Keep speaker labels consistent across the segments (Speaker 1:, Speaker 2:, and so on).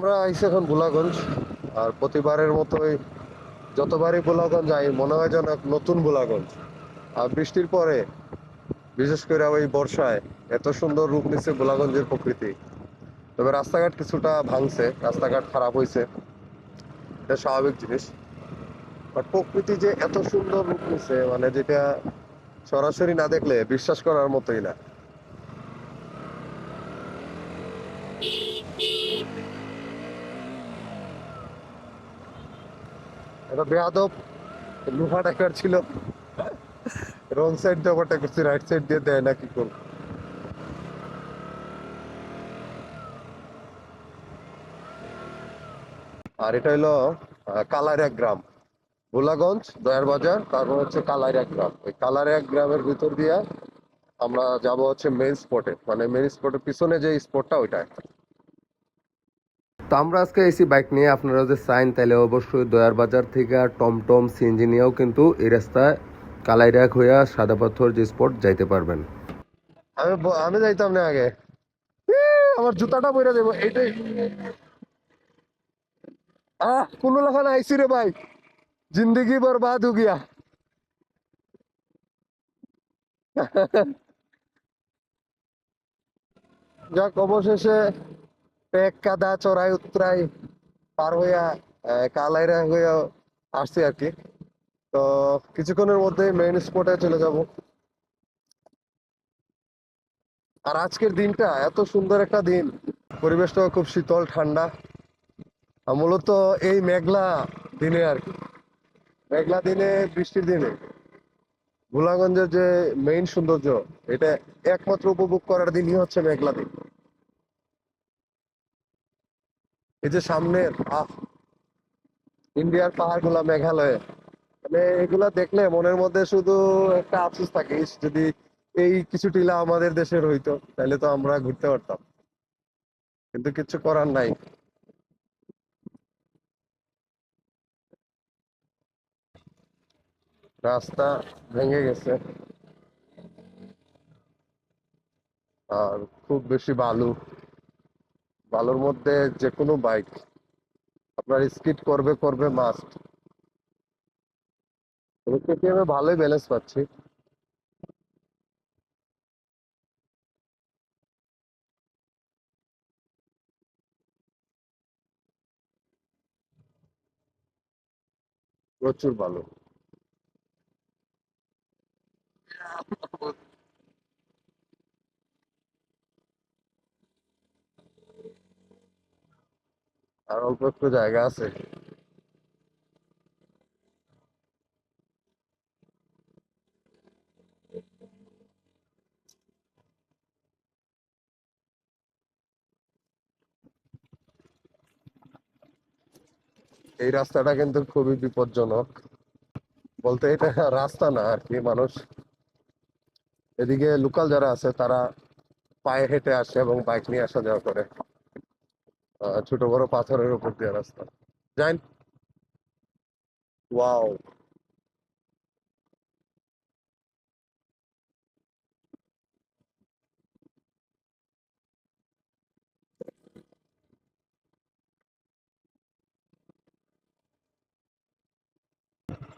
Speaker 1: আমরা আইসি এখন গোলাগঞ্জ আর প্রতিবারের মতোই যতবারই গোলাগঞ্জ যাই, মনে হয় যেন এক নতুন গোলাগঞ্জ আর বৃষ্টির পরে, বিশেষ করে ওই বর্ষায় এত সুন্দর রূপ নিচ্ছে গোলাগঞ্জের প্রকৃতি। তবে রাস্তাঘাট কিছুটা ভাঙছে, রাস্তাঘাট খারাপ হয়েছে এটা স্বাভাবিক জিনিস। বাট প্রকৃতি যে এত সুন্দর রূপ নিচ্ছে মানে যেটা সরাসরি না দেখলে বিশ্বাস করার মতোই না। এটা বেয়াদব লোহা টাকার ছিল। রং সাইড দিয়ে ওভারটেক করছি রাইট সাইড দিয়ে দেয় না কি করব? আর এটা হলো কালারিয়া গ্রাম। ভোলাগঞ্জ দয়ার বাজার তারপর হচ্ছে কালারিয়া গ্রাম। ওই কালারিয়া গ্রামের ভিতর দিয়ে আমরা যাব হচ্ছে মেইন স্পটে মানে মেইন স্পটের পিছনে যে স্পটটা ওইটায়। তো আমরা আজকে এসি বাইক নিয়ে আপনারা যদি চাইন তাহলে অবশ্যই দয়ার বাজার থেকে টমটম সিএনজি নিয়েও কিন্তু এই রাস্তায় কালাইরাক হইয়া সাদা পাথর যে স্পট যাইতে পারবেন। আমি আমি যাইতাম না আগে। আমার জুতাটা বইরা দেবো, এইটাই। আহ, কোনো লেখা আইসি রে ভাই। জিন্দগি বরবাদ হো গিয়া। যাক, অবশেষে পেক কাদা চড়াই উত্তরাই পার হইয়া কালাইরা হইয়া আসছি আর কি। তো কিছুক্ষণের মধ্যে মেইন স্পটে চলে যাব। আর আজকের দিনটা এত সুন্দর একটা দিন। পরিবেশটা খুব শীতল, ঠান্ডা। মূলত এই মেঘলা দিনে আর কি। মেঘলা দিনে, বৃষ্টির দিনে। গোলাগঞ্জের যে মেইন সৌন্দর্য, এটা একমাত্র উপভোগ করার দিনই হচ্ছে মেঘলা দিন। এই যে সামনের আহ, ইন্ডিয়ার পাহাড়গুলা মেঘালয়ে। মানে এগুলা দেখলে মনের মধ্যে শুধু একটা আফসোস থাকে যদি এই কিছু টিলা আমাদের দেশের হইতো তাহলে তো আমরা ঘুরতে পারতাম। কিন্তু কিছু করার নাই। রাস্তা ভেঙে গেছে। আর খুব বেশি বালু। বালুর মধ্যে যে কোনো বাইক আপনার স্কিড করবে করবে মাস্ট এ ভালোই ব্যালেন্স পাচ্ছি। প্রচুর ভালো আর অল্প একটু জায়গা আছে। এই রাস্তাটা কিন্তু খুবই বিপজ্জনক। বলতে এটা রাস্তা না আর কি, মানুষ। এদিকে লোকাল যারা আছে, তারা পায়ে হেঁটে আসে এবং বাইক নিয়ে আসা যাওয়া করে। ছোট বড় পাথরের উপর দিয়ে রাস্তা যাইন ওয়াও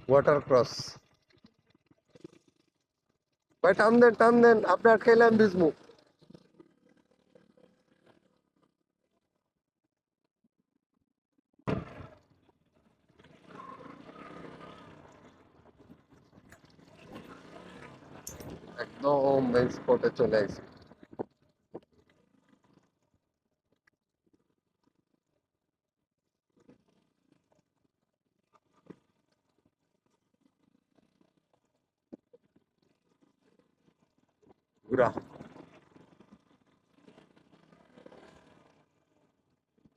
Speaker 1: ওয়াটার ক্রস ভাই টান দেন টান দেন আপনি আটকাইলে আমি ভিজবো একদম মেইন স্পটে চলে আসি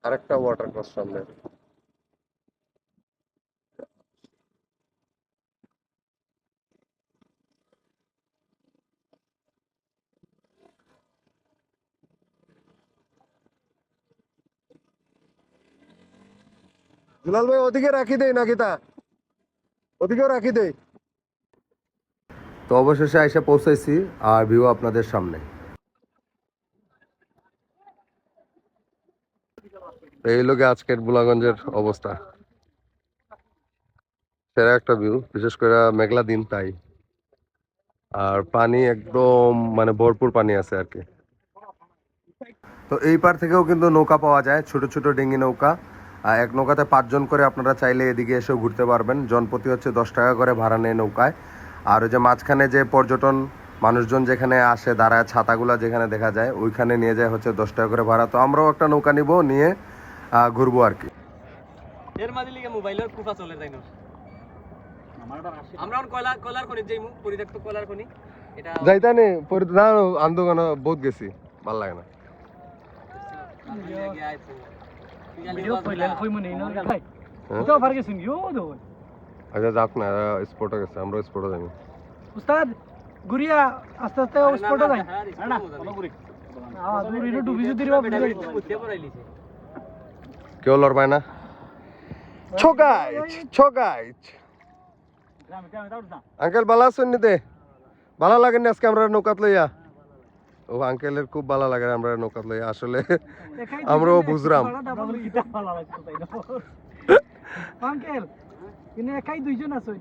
Speaker 1: আরেকটা ওয়াটার ক্রস সামনে দুলাল ভাই, ওদিকে রাখি দেই নাকি তা ওদিকেও রাখি দেই তো অবশেষে এসে পৌঁছাইছি আর ভিউ আপনাদের সামনে। এই লোকে আজকের বুলাগঞ্জের অবস্থা। সেরা একটা ভিউ, বিশেষ করে মেঘলা দিন তাই। আর পানি একদম মানে ভরপুর পানি আছে আর কি। তো এই পার থেকেও কিন্তু নৌকা পাওয়া যায়, ছোট ছোট ডিঙ্গি নৌকা। এক নৌকাতে পাঁচজন করে আপনারা চাইলে এদিকে এসেও ঘুরতে পারবেন। জনপ্রতি হচ্ছে দশ টাকা করে ভাড়া নেয় নৌকায়। আর ওই যে মাঝখানে যে পর্যটন মানুষজন যেখানে আসে দাঁড়ায় ছাতাগুলা যেখানে দেখা যায় ওইখানে নিয়ে যায় হচ্ছে দশ টাকা করে ভাড়া। তো আমরাও একটা নৌকা নিব নিয়ে ঘুরবো আর কি।
Speaker 2: এর মাঝে লিগে মোবাইলের কুফা চলে যাই না আমরা কয়লা কয়লার খনি যাইমু পরিত্যক্ত কয়লার খনি এটা
Speaker 1: যাইতা নে না আন্দোলন বহুত গেছি ভালো লাগে না।
Speaker 3: ভিডিও কইলেন কই মনে ইনো ভাই
Speaker 1: হ্যাঁ?
Speaker 3: তো ফার গেছেন ইও দো
Speaker 1: আচ্ছা যাক না স্পটে গেছে আমরা স্পটে যাই
Speaker 3: উস্তাদ গুরিয়া আস্তে আস্তে স্পটে যাই
Speaker 2: না
Speaker 3: আ দূর ইনো ডুবি যদি দিবা
Speaker 1: কেউ লড় পায় না ছগাইচ ছগাইচ আঙ্কেল ভালো আছেন নিতে ভালো লাগে না আজকে আমরা নৌকাত লইয়া ও আঙ্কেলের খুব ভালো লাগে আমরা নৌকাত লইয়া আসলে আমরাও বুঝরাম।
Speaker 3: আঙ্কেল ইনে একাই দুইজন আছে?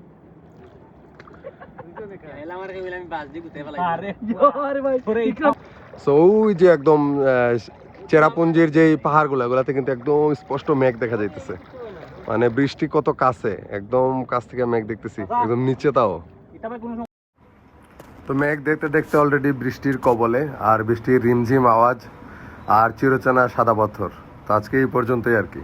Speaker 1: সো ওই যে একদম আহ, চেরাপুঞ্জির যে পাহাড়গুলো এগুলাতে কিন্তু একদম স্পষ্ট মেঘ দেখা যাইতেছে। মানে বৃষ্টি কত কাছে একদম কাছ থেকে মেঘ দেখতেছি একদম নিচে তাও।
Speaker 3: এটা ভাই কোন
Speaker 1: তো মেঘ দেখতে দেখতে অলরেডি বৃষ্টির কবলে আর বৃষ্টির রিমঝিম আওয়াজ আর চিরচেনা সাদা পাথর। তো আজকে এই পর্যন্তই আর কি।